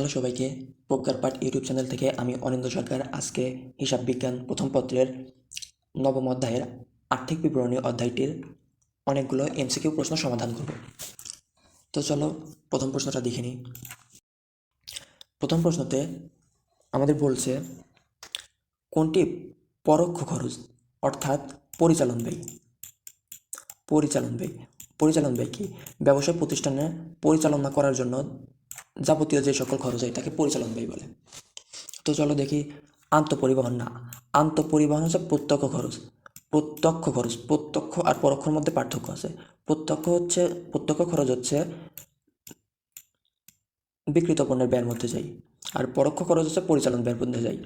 Hello সবাইকে, প্রজ্ঞার পাঠ YouTube channel থেকে আমি অনিন্দ সরকার। আজকে হিসাব বিজ্ঞান প্রথম পত্রের নবম অধ্যায়ের আর্থিক বিবরণী অধ্যায়টির অনেকগুলো এমসিকিউ প্রশ্ন সমাধান করব। তো চলো প্রথম প্রশ্নটা দেখে নিই। প্রথম প্রশ্নতে আমাদের বলছে, কোনটি পরোক্ষ খরচ অর্থাৎ পরিচালন ব্যয়? পরিচালন ব্যয়। পরিচালন ব্যয় কি? ব্যবসা প্রতিষ্ঠানে পরিচালনা করার জন্য যাবতীয় যে সকল খরচ হয় তাকে পরিচালন ব্যয় বলে। তো চলো দেখি, আন্তঃপরিবহন না, আন্তঃপরিবহন হচ্ছে প্রত্যক্ষ খরচ প্রত্যক্ষ খরচ, প্রত্যক্ষ আর পরোক্ষর মধ্যে পার্থক্য আছে। প্রত্যক্ষ হচ্ছে, প্রত্যক্ষ খরচ হচ্ছে বিক্রিত পণ্যের ব্যয়ের মধ্যে যাই, আর পরোক্ষ খরচ হচ্ছে পরিচালন ব্যয়ের মধ্যে যাই।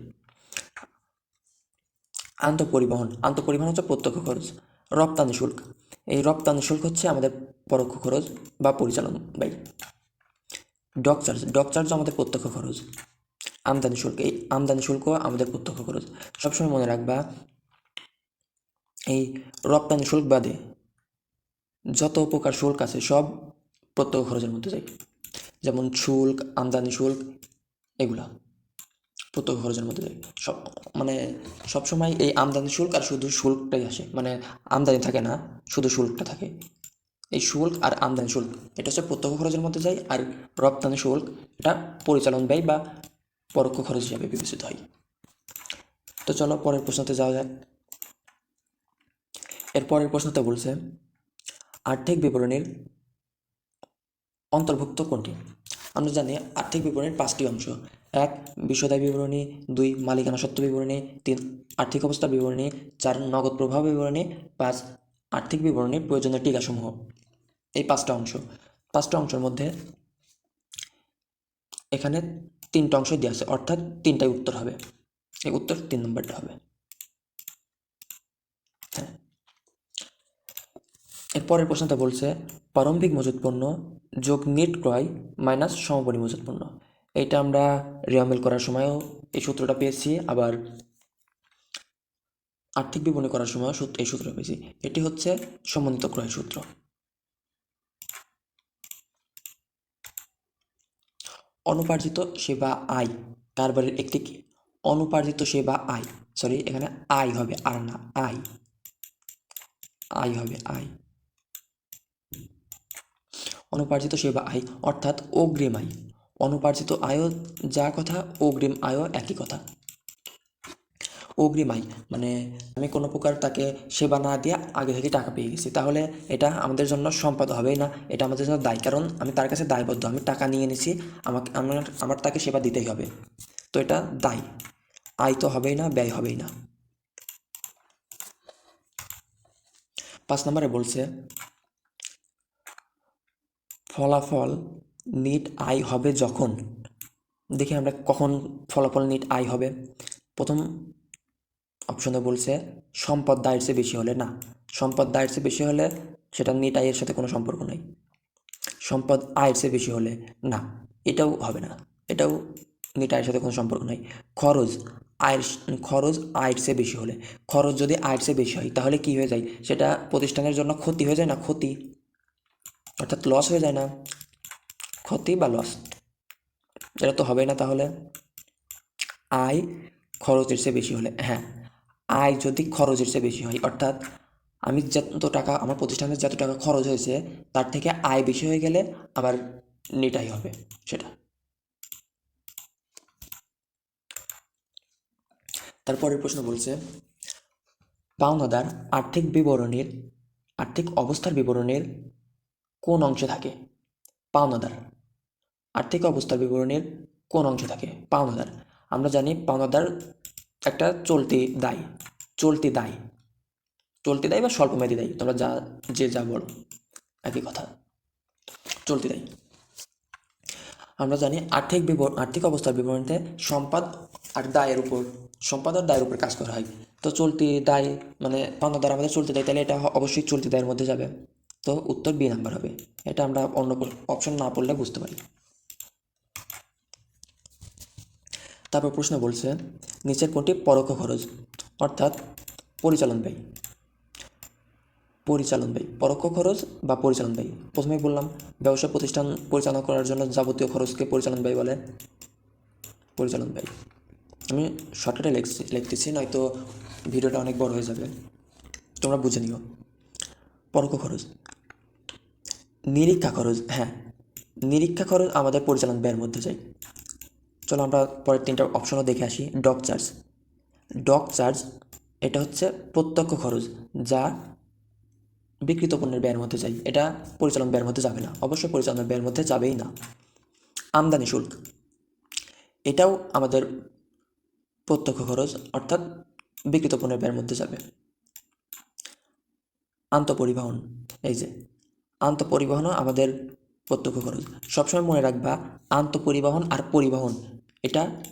আন্তঃপরিবহন আন্তঃপরিবহন হচ্ছে প্রত্যক্ষ খরচ, রপ্তানি শুল্ক, এই রপ্তানি শুল্ক হচ্ছে আমাদের পরোক্ষ খরচ বা পরিচালন ব্যয়। ডক চার্জ ডক চার্জ আমাদের প্রত্যক্ষ খরচ। আমদানি শুল্ক, এই আমদানি শুল্ক আমাদের প্রত্যক্ষ খরচ। সবসময় মনে রাখবা, এই রপ্তানি শুল্ক বাদে যত প্রকার শুল্ক আছে সব প্রত্যক্ষ খরচের মধ্যে যায় যেমন শুল্ক, আমদানি শুল্ক, এগুলা প্রত্যক্ষ খরচের মধ্যে যায় সব মানে সবসময় এই আমদানি শুল্ক আর শুধু শুল্কটাই আসে। মানে আমদানি থাকে না, শুধু শুল্কটা থাকে। এই শুল্ক আর আমদানি শুল্ক, এটা হচ্ছে প্রত্যক্ষ খরচের মধ্যে যায় আর রপ্তানি শুল্ক, এটা পরিচালন ব্যয় বা পরোক্ষ খরচ হিসাবে বিবেচিত হয়। তো চলো পরের প্রশ্নতে যাওয়া যাক। এর পরের প্রশ্নতে বলছে, আর্থিক বিবরণীর অন্তর্ভুক্ত কোনটি? আমরা জানি আর্থিক বিবরণীর পাঁচটি অংশ। এক বিশদায় বিবরণী, দুই, মালিকানা সত্ত্ব বিবরণী, তিন, আর্থিক অবস্থা বিবরণী, চার, নগদ প্রভাব বিবরণী, পাঁচ, আর্থিক বিবরণীর প্রয়োজনীয় টিকাসমূহ। এই পাঁচটা অংশ। পাঁচটা অংশের মধ্যে এখানে তিনটা অংশ দেওয়া আছে, অর্থাৎ তিনটাই উত্তর হবে। এই উত্তর তিন নম্বরটা হবে। হ্যাঁ। এর প্রশ্নটা বলছে, প্রারম্ভিক মজুত পণ্য যোগ নেট ক্রয় মাইনাস সমপরি মজুত পণ্য। এইটা আমরা রিয়ামেল করার সময়ও এই সূত্রটা পেয়েছি, আবার আর্থিক বিবরণী করার সময় এই সূত্রটা পেয়েছি। এটি হচ্ছে সমন্বিত ক্রয় সূত্র। অনুপার্জিত সেবা আয়। কারবারের একটি কি? অনুপার্জিত সেবা আয়। সরি এখানে আয় হবে আর না আয়। আয় হবে আয়। অনুপার্জিত সেবা আয় অর্থাৎ অগ্রিম আয়। অনুপার্জিত আয়ও যা কথা, অগ্রিম আয়ও একই কথা। অগ্রিম আয়। মানে আমি কোনো প্রকার তাকে সেবা না দিয়ে আগে থেকে টাকা পেয়ে গেছি। তাহলে এটা আমাদের জন্য সম্পদ হবেই না। এটা আমাদের জন্য দায়। কারণ আমি তার কাছে দায়বদ্ধ। আমি টাকা নিয়ে নিছি আমাকে, আমার আমার তাকে সেবা দিতেই হবে। তো এটা দায়। আয় তো হবেই না, ব্যয় হবেই না। পাঁচ নম্বরে বলছে, ফলাফল নিট আয় হবে যখন। দেখি আমরা কখন ফলাফল নিট আয় হবে। প্রথম অপশনে বলছে, সম্পদ দায়ের চেয়ে বেশি হলে না। সম্পদ দায়ের চেয়ে বেশি হলে সেটা নিট আয়ের সাথে কোনো সম্পর্ক নেই। সম্পদ আয়ের চেয়ে বেশি হলে না, এটাও হবে না। এটাও নিট আয়ের সাথে কোনো সম্পর্ক নেই। খরচ আয়ের খরচ আয়ের চেয়ে বেশি হলে, খরচ যদি আয়ের চেয়ে বেশি হয়, তাহলে কি হয়ে যায়? সেটা প্রতিষ্ঠানের জন্য ক্ষতি হয়ে যায় না? ক্ষতি। অর্থাৎ লস হয়ে যায় না। ক্ষতি বা লস এটা তো হবে না তাহলে। আয় খরচের চেয়ে বেশি হলে হ্যাঁ। আয় যদি খরচের চেয়ে বেশি হয়, অর্থাৎ আমি যত টাকা, আমার প্রতিষ্ঠানের যত টাকা খরচ হয়েছে, তার থেকে আয় বেশি হয়ে গেলে আবার নিটাই হবে, সেটা। তারপরের প্রশ্ন বলছে, পাওনাদার আর্থিক বিবরণীর, আর্থিক অবস্থার বিবরণীর কোন অংশে থাকে? পাওনাদার। আর্থিক অবস্থার বিবরণের কোন অংশে থাকে? পাওনাদার। আমরা জানি পাওনাদার একটা চলতি দায় চলতি দায়। চলতি দায় বা স্বল্পমেয়াদী দায়, তোমরা যা, যে যা বলো, একই কথা। চলতি দায়। আমরা জানি আর্থিক বিবর, আর্থিক অবস্থার বিবরণীতে সম্পদ আর দায়ের উপর, সম্পদ আর দায়ের উপর কাজ করা হয়। তো চলতি দায় মানে পাওনাদার আমাদের চলতি দায়, তাহলে এটা অবশ্যই চলতি দায়ের মধ্যে যাবে। তো উত্তর বি নাম্বার হবে। এটা আমরা অন্য অপশন না পড়লে বুঝতে পারি। তারপর প্রশ্ন বলছে নিচের কোনটি পরোক্ষ খরচ, অর্থাৎ পরিচালন ব্যয়। পরিচালন ব্যয়, পরোক্ষ খরচ বা পরিচালন ব্যয়। প্রথমেই বললাম, ব্যবসা প্রতিষ্ঠান পরিচালনা করার জন্য যাবতীয় খরচকে পরিচালন ব্যয় বলে। পরিচালন ব্যয়। আমি শর্টকাটে লিখছি, লিখতেছি, নয়তো ভিডিওটা অনেক বড় হয়ে যাবে। তোমরা বুঝে নিও। পরোক্ষ খরচ। নিরীক্ষা খরচ হ্যাঁ। নিরীক্ষা খরচ আমাদের পরিচালন ব্যয়ের মধ্যে যায়। চলো আমরা পরের তিনটা অপশনও দেখে আসি ডক চার্জ ডক চার্জ এটা হচ্ছে প্রত্যক্ষ খরচ, যা বিকৃত পণ্যের ব্যয়ের মধ্যে যায়। এটা পরিচালন ব্যয়ের মধ্যে যাবে না, অবশ্যই পরিচালন ব্যয়ের মধ্যে যাবেই না। আমদানি শুল্ক, এটাও আমাদের প্রত্যক্ষ খরচ, অর্থাৎ বিকৃত পণ্যের ব্যয়ের মধ্যে যাবে। আন্তঃপরিবহন, এই যে, আন্তঃপরিবহনও আমাদের প্রত্যক্ষ খরচ। সবসময় মনে রাখবা, আন্তঃপরিবহন আর পরিবহন এটা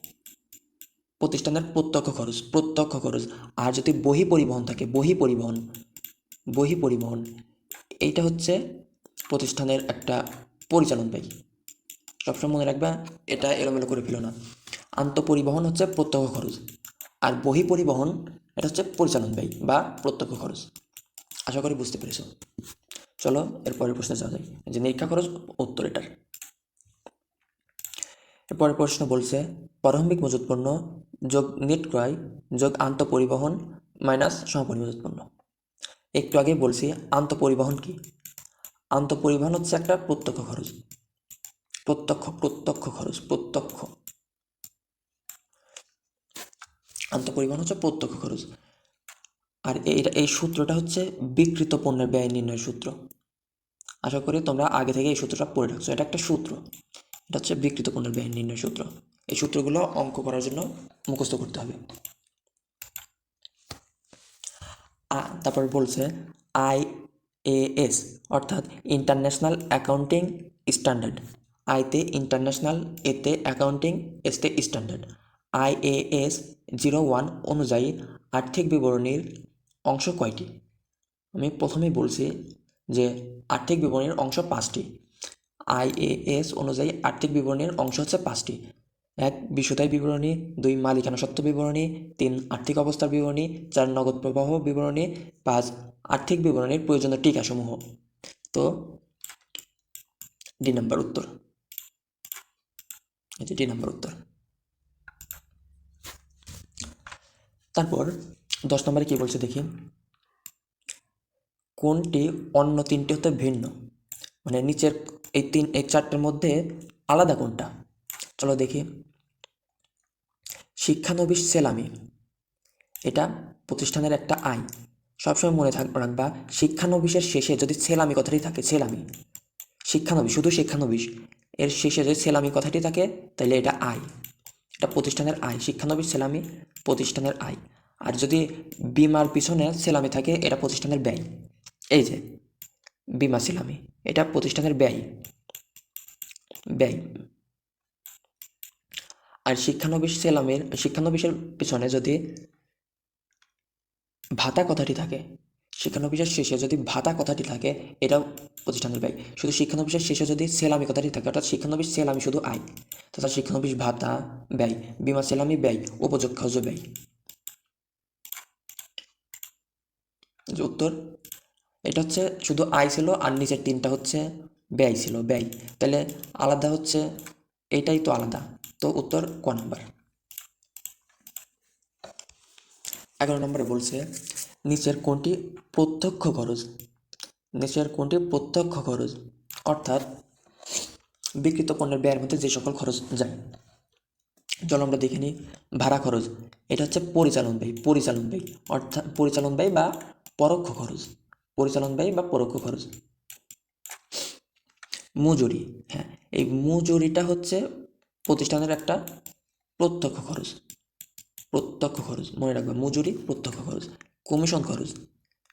প্রতিষ্ঠানের প্রত্যক্ষ খরচ প্রত্যক্ষ খরচ। আর যদি বহি পরিবহন থাকে, বহি পরিবহন বহি পরিবহন, এইটা হচ্ছে প্রতিষ্ঠানের একটা পরিচালন ব্যয় সবসময় মনে রাখবা, এটা এলোমেলো করে ফেলো না। আন্তঃপরিবহন হচ্ছে প্রত্যক্ষ খরচ। আর বহি পরিবহন, এটা হচ্ছে পরিচালন ব্যয় বা প্রত্যক্ষ খরচ। আশা করি বুঝতে পেরেছ। চলো, এরপরের প্রশ্নে যাওয়া যায় যে নিরীক্ষা খরচ, উত্তর এটার। এরপরের প্রশ্ন বলছে, প্রারম্ভিক মজুত পণ্য যোগ নেট ক্রয় যোগ আন্তঃপরিবহন মাইনাস সমপরিমজুত পণ্য একটু আগে বলছি আন্তঃপরিবহন কি? আন্তঃপরিবহন হচ্ছে একটা প্রত্যক্ষ খরচ। প্রত্যক্ষ প্রত্যক্ষ খরচ, প্রত্যক্ষ। আন্তঃপরিবহন হচ্ছে প্রত্যক্ষ খরচ। আর এইটা, এই সূত্রটা হচ্ছে বিকৃত পণ্যের ব্যয় নির্ণয় সূত্র। আশা করি তোমরা আগে থেকে এই সূত্রটা পড়ে রাখছো। এটা একটা সূত্র। এটা হচ্ছে বিকৃত পণ্যের ব্যয় নির্ণয় সূত্র। এই সূত্রগুলো অঙ্ক করার জন্য মুখস্থ করতে হবে। তারপর বলছে আই এ এস, অর্থাৎ ইন্টারন্যাশনাল অ্যাকাউন্টিং স্ট্যান্ডার্ড। আইতে ইন্টারন্যাশনাল এতে accounting এসতে standard. I A S zero one অনুযায়ী আর্থিক বিবরণীর অংশ কয়টি? আমি প্রথমেই বলছি যে আর্থিক বিবরণীর অংশ পাঁচটি। আইএএস অনুযায়ী আর্থিক বিবরণীর অংশ হচ্ছে পাঁচটি। এক, বিশুদায় বিবরণী। দুই, মালিকানা সত্ত্ব বিবরণী। তিন, আর্থিক অবস্থার বিবরণী। চার, নগদ প্রবাহ বিবরণী। পাঁচ, আর্থিক বিবরণীর প্রয়োজনীয় টিকাসমূহ। তো, ডি নাম্বার উত্তর। যে ডি নাম্বার উত্তর। তারপর দশ নম্বরে কি বলছে দেখি? কোনটি অন্য তিনটি হতে ভিন্ন? মানে নিচের এই তিন, এই চারটের মধ্যে আলাদা কোনটা? চলো দেখি। শিক্ষানবিশ সেলামি। এটা প্রতিষ্ঠানের একটা আয় সবসময় মনে থাক রাখবা, শিক্ষানবিশের শেষে যদি সেলামি কথাটি থাকে, সেলামি। শিক্ষানবিশ, শুধু শিক্ষানবিশ। এর শেষে যদি সেলামি কথাটি থাকে তাহলে এটা আয় এটা প্রতিষ্ঠানের আয় শিক্ষানবিশ, সেলামি, প্রতিষ্ঠানের আয় আর যদি বিমার পিছনে সেলামি থাকে, এটা প্রতিষ্ঠানের ব্যয়। এই যে, বিমা সেলামি। এটা প্রতিষ্ঠানের ব্যয়। ব্যয়। আর শিক্ষানবিশ সেলামের, শিক্ষানবিশের পিছনে যদি ভাতা কথাটি থাকে, শিক্ষানবিশের শেষে যদি ভাতা কথাটি থাকে, এটাও প্রতিষ্ঠানের ব্যয়। শুধু শিক্ষানবিশের শেষে যদি সেলামি কথাটি থাকে, অর্থাৎ শিক্ষানবিশ সেলামি শুধু আয়, তথা শিক্ষানবিশ ভাতা ব্যয়, বিমা সেলামি ব্যয়, উপযোগ খরচ ব্যয়। উত্তর এটা হচ্ছে শুধু আয় ছিল আর নিচের তিনটা হচ্ছে ব্যয় ছিল, ব্যয়। তাহলে আলাদা হচ্ছে, এটাই তো আলাদা। তো উত্তর ক নাম্বার? এগারো নম্বরে বলছে, নিচের কোনটি প্রত্যক্ষ খরচ? নিচের কোনটি প্রত্যক্ষ খরচ? অর্থাৎ বিকৃত পণ্যের ব্যয়ের মধ্যে যে সকল খরচ যায়। চলো আমরা দেখে নিই, ভাড়া খরচ। এটা হচ্ছে পরিচালন ব্যয় পরিচালন ব্যয়। অর্থাৎ পরিচালন ব্যয় বা পরোক্ষ খরচ। পরিচালন ব্যয় বা পরোক্ষ খরচ। মজুরি হ্যাঁ এই মজুরিটা হচ্ছে প্রতিষ্ঠানের একটা প্রত্যক্ষ খরচ। প্রত্যক্ষ খরচ, মনে রাখবে, মজুরি, প্রত্যক্ষ খরচ, কমিশন খরচ,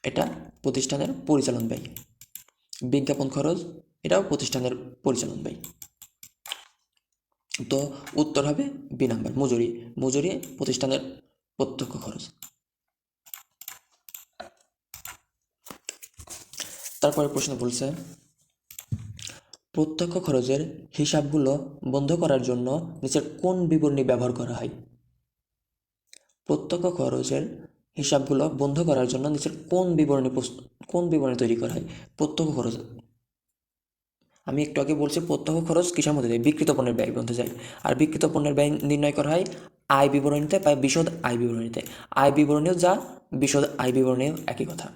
এটা প্রতিষ্ঠানের পরিচালন ব্যয়। বিজ্ঞাপন খরচ, এটাও প্রতিষ্ঠানের পরিচালন ব্যয়। তো উত্তর হবে বি নাম্বার, মজুরি মজুরি প্রতিষ্ঠানের প্রত্যক্ষ খরচ। তারপরে প্রশ্ন বলছে, প্রত্যক্ষ খরচের হিসাবগুলো বন্ধ করার জন্য নিচের কোন বিবরণী ব্যবহার করা হয়? প্রত্যক্ষ খরচের হিসাবগুলো বন্ধ করার জন্য নিচের কোন বিবরণী কোন বিবরণী তৈরি করা হয়? প্রত্যক্ষ খরচ। আমি একটু আগে বলছি, প্রত্যক্ষ খরচ কিসের মধ্যে যায় বিকৃত পণ্যের ব্যয় মধ্যে যায় আর বিকৃত পণ্যের ব্যয় নির্ণয় করা হয় আয় বিবরণীতে বা বিশদ আয় বিবরণীতে। আয় বিবরণীও যা, বিশদ আয় বিবরণীও একই কথা।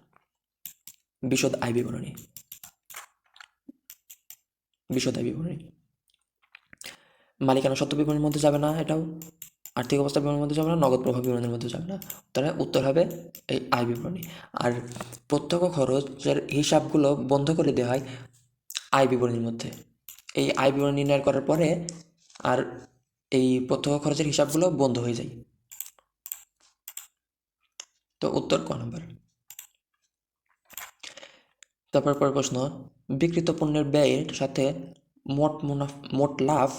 বিশদ আয় বিবরণী। বিশদ আয় বিবরণী। মালিকানা সত্ত্ব বিবরণীর মধ্যে যাবে না এটাও। আর্থিক অবস্থা বিবরণীর মধ্যে যাবে না, নগদ প্রভাব বিবরণের মধ্যে যাবে না। তাহলে উত্তর হবে এই আয় বিবরণী। আর প্রত্যক্ষ খরচের হিসাবগুলো বন্ধ করে দেওয়া হয় আয় বিবরণীর মধ্যে। এই আয় বিবরণী নির্ণয় করার পরে আর এই প্রত্যক্ষ খরচের হিসাবগুলো বন্ধ হয়ে যায়। তো উত্তর ক নম্বর? তারপর পরের প্রশ্ন বিক্রিত পণ্যের ব্যয়ের সাথে মোট মুনাফা, মোট লাভ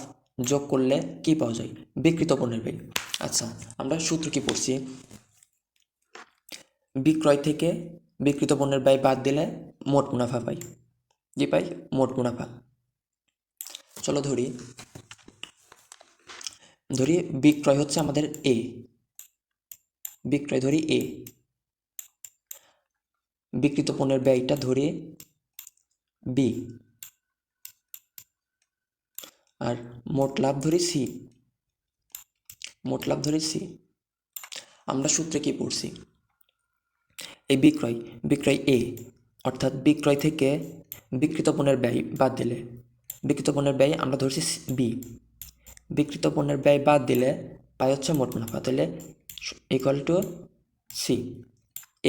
যোগ করলে কি পাওয়া যায়? বিক্রিত পণ্যের ব্যয়। আচ্ছা আমরা সূত্র কি পড়ছি? বিক্রয় থেকে বিক্রিত পণ্যের ব্যয় বাদ দিলে মোট মুনাফা পাই। কি পাই? মোট মুনাফা। চলো ধরি। ধরি বিক্রয় হচ্ছে আমাদের এ বিক্রয় ধরি এ বিক্রিত পণ্যের ব্যয়টা ধরি বি। আর মোট লাভ ধরি সি। মোট লাভ ধরে সি। আমরা সূত্রে কি পড়ছি? এই বিক্রয় বিক্রয় এ, অর্থাৎ বিক্রয় থেকে বিক্রিত পণ্যের ব্যয় বাদ দিলে। বিক্রিত পণ্যের ব্যয় আমরা ধরছি বি। বিক্রিত পণ্যের ব্যয় বাদ দিলে পাই হচ্ছে মোট মুনাফা, তাহলে equal to C.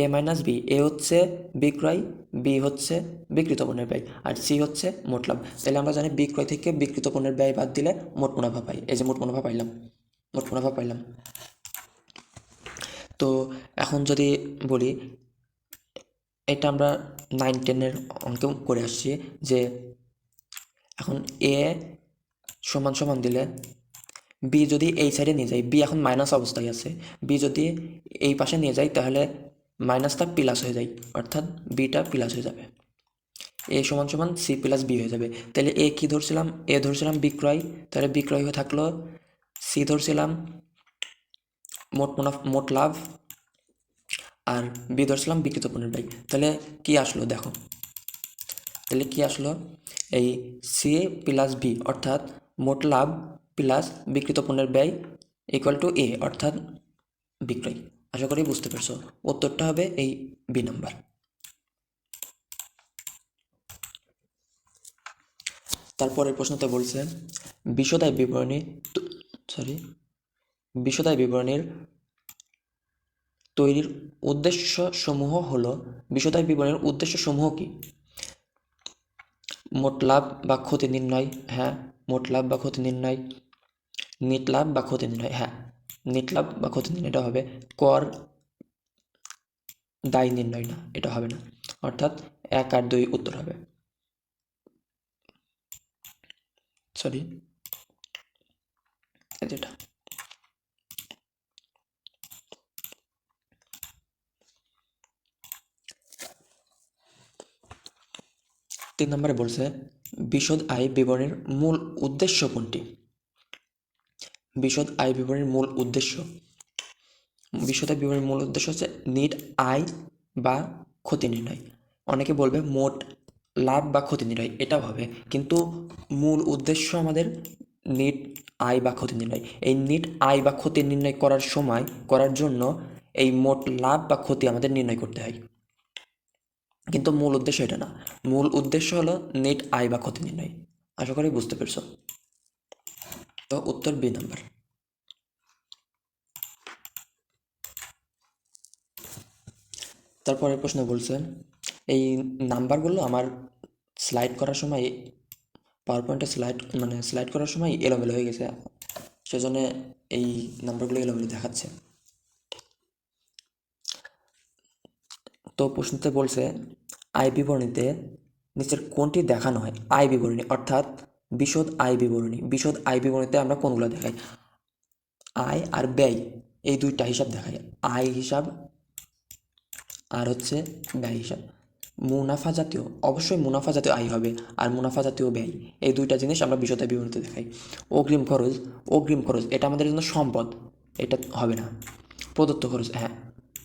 A minus B A হচ্ছে বিক্রয় বি হচ্ছে বিক্রিত পণ্যের ব্যয়, আর সি হচ্ছে মোট লাভ। তাহলে আমরা জানি বিক্রয় থেকে বিক্রিত পণ্যের ব্যয় বাদ দিলে মোট মুনাফা পাই। এই যে মোট মুনাফা পাইলাম, মোট মুনাফা পাইলাম। তো এখন যদি বলি, এটা আমরা নাইন টেনের অঙ্কে করে আসছি যে এখন এ সমান সমান দিলে বি যদি এই সাইডে নিয়ে যায় বি এখন মাইনাস অবস্থায় আছে বি যদি এই পাশে নিয়ে যায়, তাহলে মাইনাসটা প্লাস হয়ে যায়, অর্থাৎ বিটা প্লাস হয়ে যাবে। এ সমান সমান সি প্লাস বি হয়ে যাবে। তাহলে এ কি ধরছিলাম? এ ধরছিলাম বিক্রয়। তাহলে বিক্রয় হয়ে থাকল সি ধরছিলাম মোট মুনাফ, মোট লাভ। আর বি ধরছিলাম বিকৃত পণ্যের ব্যয়। তাহলে কি আসলো দেখো। তাহলে কি আসলো? এই সি প্লাস বি অর্থাৎ মোট লাভ প্লাস বিকৃত পণ্যের ব্যয় ইকুয়াল টু এ অর্থাৎ বিক্রয়। আশা করি বুঝতে পারছ। উত্তরটা হবে এই বি নাম্বার। তারপরের প্রশ্নতে বলছে, বিশদায় বিবরণী সরি বিশদায় বিবরণীর তৈরির উদ্দেশ্য সমূহ হলো, বিশদায় বিবরণের উদ্দেশ্য সমূহ কি? মোট লাভ বা ক্ষতি নির্ণয় হ্যাঁ মোট লাভ বা ক্ষতি নির্ণয়, নিট লাভ বা ক্ষতি নির্ণয় হ্যাঁ। নিট লাভ বা ক্ষতি নির্ণয় এটা হবে কর দায় নির্ণয় না, এটা হবে না। অর্থাৎ এক আর দুই উত্তর হবে। সরি যেটা। তিন নম্বরে বলছে, বিশদ আয় বিবরণের মূল উদ্দেশ্য কোনটি? বিশদ আয় বিবরণের মূল উদ্দেশ্য। বিশদ আয় বিবরণের মূল উদ্দেশ্য হচ্ছে নিট আয় বা ক্ষতি নির্ণয়। অনেকে বলবে মোট লাভ বা ক্ষতি নির্ণয়, এটাও হবে। কিন্তু মূল উদ্দেশ্য আমাদের নিট আয় বা ক্ষতি নির্ণয়। এই নিট আয় বা ক্ষতি নির্ণয় করার সময়, করার জন্য এই মোট লাভ বা ক্ষতি আমাদের নির্ণয় করতে হয়। কিন্তু মূল উদ্দেশ্য এটা না। মূল উদ্দেশ্য হলো নেট আয় বা ক্ষতি নির্ণয়। আশা করি বুঝতে পেরেছ। তো উত্তর বি নাম্বার। তারপরে প্রশ্ন বলছে, এই নাম্বারগুলো আমার স্লাইড করার সময় পাওয়ার পয়েন্টে স্লাইড মানে স্লাইড করার সময় এলোমেলো হয়ে গেছে। সেজন্য এই নাম্বারগুলো এলোমেলো দেখাচ্ছে। তো প্রশ্নতে বলছে আয় বিবরণীতে নিচের কোনটি দেখানো হয়? আয় বিবরণী অর্থাৎ বিশদ আয় বিবরণী। বিশদ আয় বিবরণীতে আমরা কোনগুলো দেখাই? আয় আর ব্যয়, এই দুইটা হিসাব দেখাই। আয় হিসাব আর হচ্ছে ব্যয় হিসাব। মুনাফা জাতীয়, অবশ্যই মুনাফা জাতীয় আয় হবে আর মুনাফা জাতীয় ব্যয়। এই দুইটা জিনিস আমরা বিশদ আয় বিবরণীতে দেখাই। অগ্রিম খরচ অগ্রিম খরচ, এটা আমাদের জন্য সম্পদ, এটা হবে না। প্রদত্ত খরচ হ্যাঁ।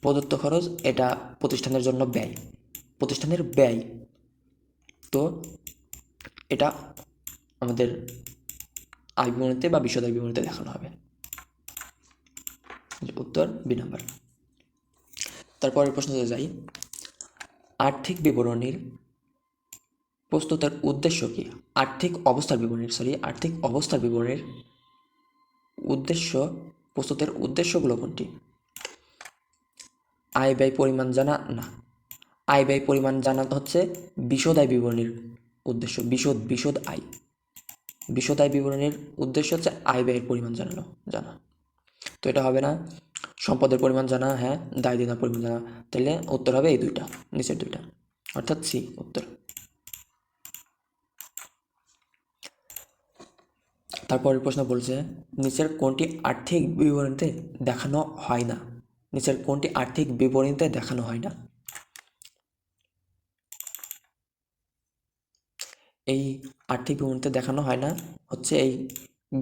প্রদত্ত খরচ, এটা প্রতিষ্ঠানের জন্য ব্যয়। প্রতিষ্ঠানের ব্যয়, তো এটা আমাদের আয় বিবরণীতে বা বিশদায় বিবরণীতে দেখানো হবে। উত্তর, বি নাম্বার। তারপরের প্রশ্নতে যাই। আর্থিক বিবরণীর প্রস্তুতের উদ্দেশ্য কি? আর্থিক অবস্থার বিবরণীর সরি আর্থিক অবস্থার বিবরণীর উদ্দেশ্য, প্রস্তুতের উদ্দেশ্যগুলো কোনটি? আয় ব্যয় পরিমাণ জানা? না। আয় ব্যয় পরিমাণ জানা হচ্ছে বিশদ আয় বিবরণীর উদ্দেশ্য, বিশদ বিশদ আয়। বিশদ আয় বিবরণীর উদ্দেশ্য হচ্ছে আয় ব্যয়ের পরিমাণ জানানো, জানা। তো এটা হবে না, সম্পদের পরিমাণ জানা হ্যাঁ দায় দেনার পরিমাণ জানা। তাহলে উত্তর হবে এই দুইটা, নিচের দুইটা, অর্থাৎ সি, উত্তর। তারপরের প্রশ্ন বলছে, নিচের কোনটি আর্থিক বিবরণীতে দেখানো হয় না? নিচের কোনটি আর্থিক বিবরণীতে দেখানো হয় না? এই আর্থিক বিবরণীতে দেখানো হয় না, হচ্ছে এই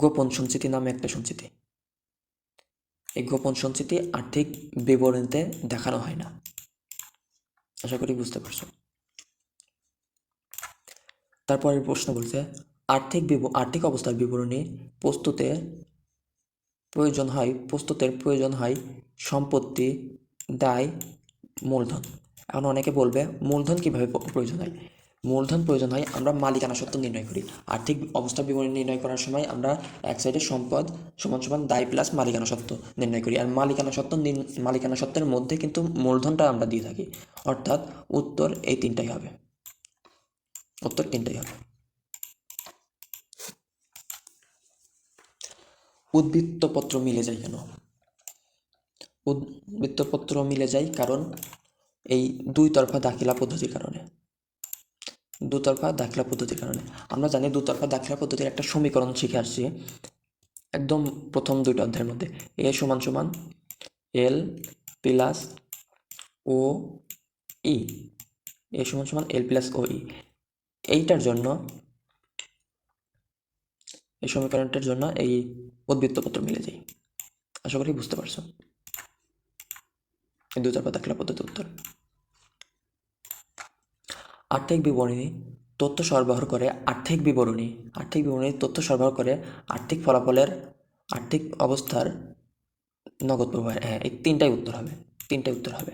গোপন সঞ্চিতি নামে একটা সঞ্চিতি। এই গোপন সঞ্চিতি আর্থিক বিবরণীতে দেখানো হয় না। আশা করি বুঝতে পারছ। তারপরের প্রশ্ন বলছে, আর্থিক আর্থিক অবস্থার বিবরণী প্রস্তুতে প্রয়োজন হয়, প্রস্তুতের প্রয়োজন হয় সম্পত্তি, দায়, মূলধন। এখন অনেকে বলবে, মূলধন কীভাবে প্রয়োজন হয়? মূলধন প্রয়োজন হয়, আমরা মালিকানা সত্ত্ব নির্ণয় করি। আর্থিক অবস্থা বিবরণী নির্ণয় করার সময় আমরা এক সাইডে সম্পদ সমান সমান দায় প্লাস মালিকানা সত্ত্ব নির্ণয় করি। আর মালিকানা সত্ত্ব মালিকানা সত্ত্বের মধ্যে কিন্তু মূলধনটা আমরা দিয়ে থাকি। অর্থাৎ উত্তর এই তিনটাই হবে। উত্তর তিনটাই হবে। উদ্বৃত্তপত্র মিলে যায় কেন? উদ্বৃত্তপত্র মিলে যায় কারণ এই দুই তরফা দাখিলা পদ্ধতির কারণে। দুতরফা দাখিলা পদ্ধতির কারণে। আমরা জানি দুতরফা দাখিলা পদ্ধতির একটা সমীকরণ শিখে আসছি, একদম প্রথম দুইটা অধ্যায়ের মধ্যে। এ সমান সমান এল প্লাস ও ই। এ সমান সমান এল প্লাস ও ই। এইটার জন্য, এই সমীকরণটার জন্য এই উদ্বৃত্তপত্র মিলে যায়। আশা করি বুঝতে পারছ। এই দুতরফা দাখিলা পদ্ধতি উত্তর। আর্থিক বিবরণী, তথ্য সরবরাহ করে আর্থিক বিবরণী। আর্থিক বিবরণী, তথ্য সরবরাহ করে আর্থিক ফলাফলের আর্থিক অবস্থার নগদ প্রবাহ। হ্যাঁ এই তিনটাই উত্তর হবে। তিনটাই উত্তর হবে।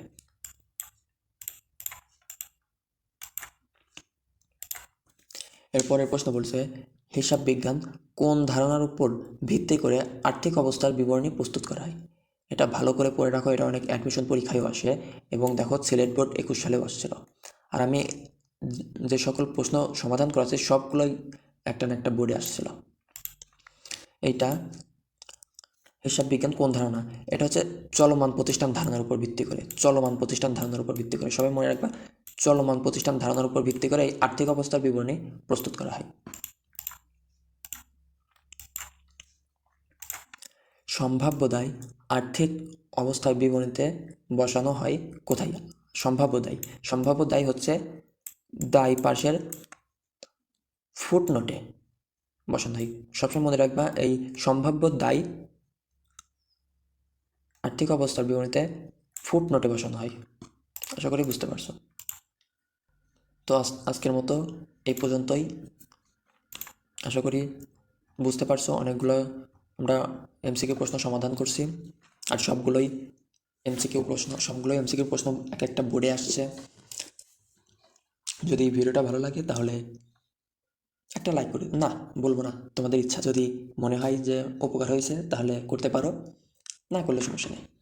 এরপরের প্রশ্ন বলছে, হিসাব বিজ্ঞান কোন ধারণার উপর ভিত্তি করে আর্থিক অবস্থার বিবরণী প্রস্তুত করা হয়? এটা ভালো করে পড়ে রাখো, এটা অনেক অ্যাডমিশন পরীক্ষায়ও আসে এবং দেখো, সিলেট বোর্ড একুশ সালেও আসছিল। আর আমি যে সকল প্রশ্ন সমাধান করেছি সবগুলোই একটা না একটা বোর্ডে আসছিল। এইটা হিসাব বিজ্ঞান কোন ধারণা? এটা হচ্ছে চলমান প্রতিষ্ঠান ধারণার উপর ভিত্তি করে। চলমান প্রতিষ্ঠান ধারণার উপর ভিত্তি করে। সবাই মনে রাখবা, চলমান প্রতিষ্ঠান ধারণার উপর ভিত্তি করে এই আর্থিক অবস্থার বিবরণী প্রস্তুত করা হয়। সম্ভাব্য দায় আর্থিক অবস্থার বিবরণীতে বসানো হয় কোথায়? সম্ভাব্য দায় সম্ভাব্য দায় হচ্ছে দায় পাশের ফুটনোটে বসানো হয় সবসময় মনে রাখবা, এই সম্ভাব্য দায় আর্থিক অবস্থার বিবরণীতে ফুটনোটে বসানো হয়। আশা করি বুঝতে পারছ। তো আজ- আজকের মতো এই পর্যন্তই। আশা করি বুঝতে পারছ, অনেকগুলো আমরা এমসিকিউ প্রশ্ন সমাধান করছি। আর সবগুলোই এমসিকিউ প্রশ্ন, সবগুলোই এমসিকিউ প্রশ্ন এক একটা বোর্ডে আসছে। যদি ভিডিওটা ভালো লাগে তাহলে একটা লাইক করে না, বলব না, তোমাদের ইচ্ছা যদি মনে হয় যে উপকার হয়েছে তাহলে করতে পারো। না করলে সমস্যা নেই।